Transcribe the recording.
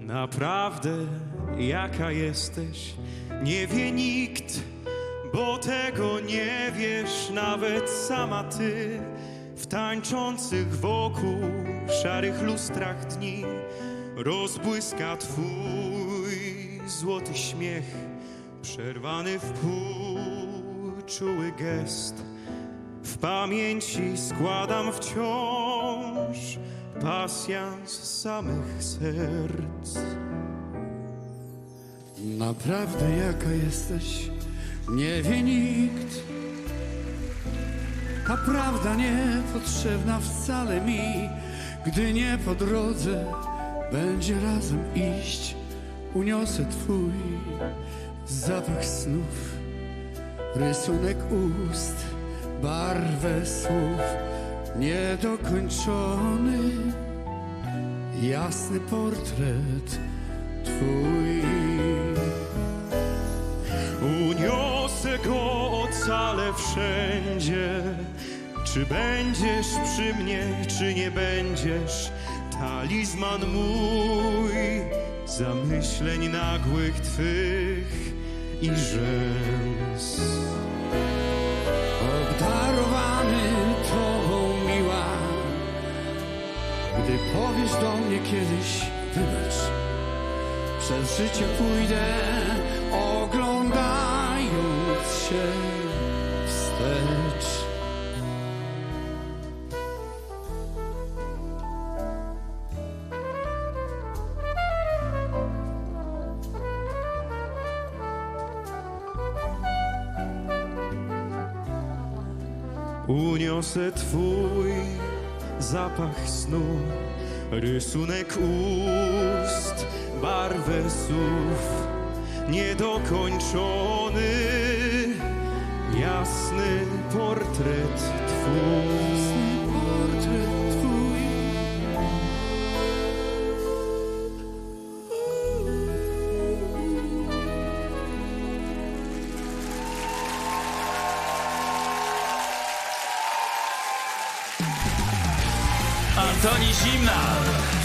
Naprawdę, jaka jesteś, nie wie nikt, bo tego nie wiesz nawet sama ty. W tańczących wokół szarych lustrach dni rozbłyska twój złoty śmiech, przerwany w pół czuły gest. W pamięci składam wciąż pasjans samych serc. Naprawdę jaka jesteś, nie wie nikt. Ta prawda nie potrzebna wcale mi, gdy nie po drodze będzie razem iść. Uniosę twój zapach snów, rysunek ust, barwę słów, niedokończony, jasny portret twój. Uniosę go ocalę wszędzie. Czy będziesz przy mnie, czy nie będziesz? Talizman mój zamyśleń nagłych twych i rzęs. Obdarowany Tobą miła, gdy powiesz do mnie kiedyś wybacz, przez życie pójdę, oglądając Uniosę twój zapach snu, rysunek ust, barwę słów, niedokończony, jasny portret twój. Antoni Zimna.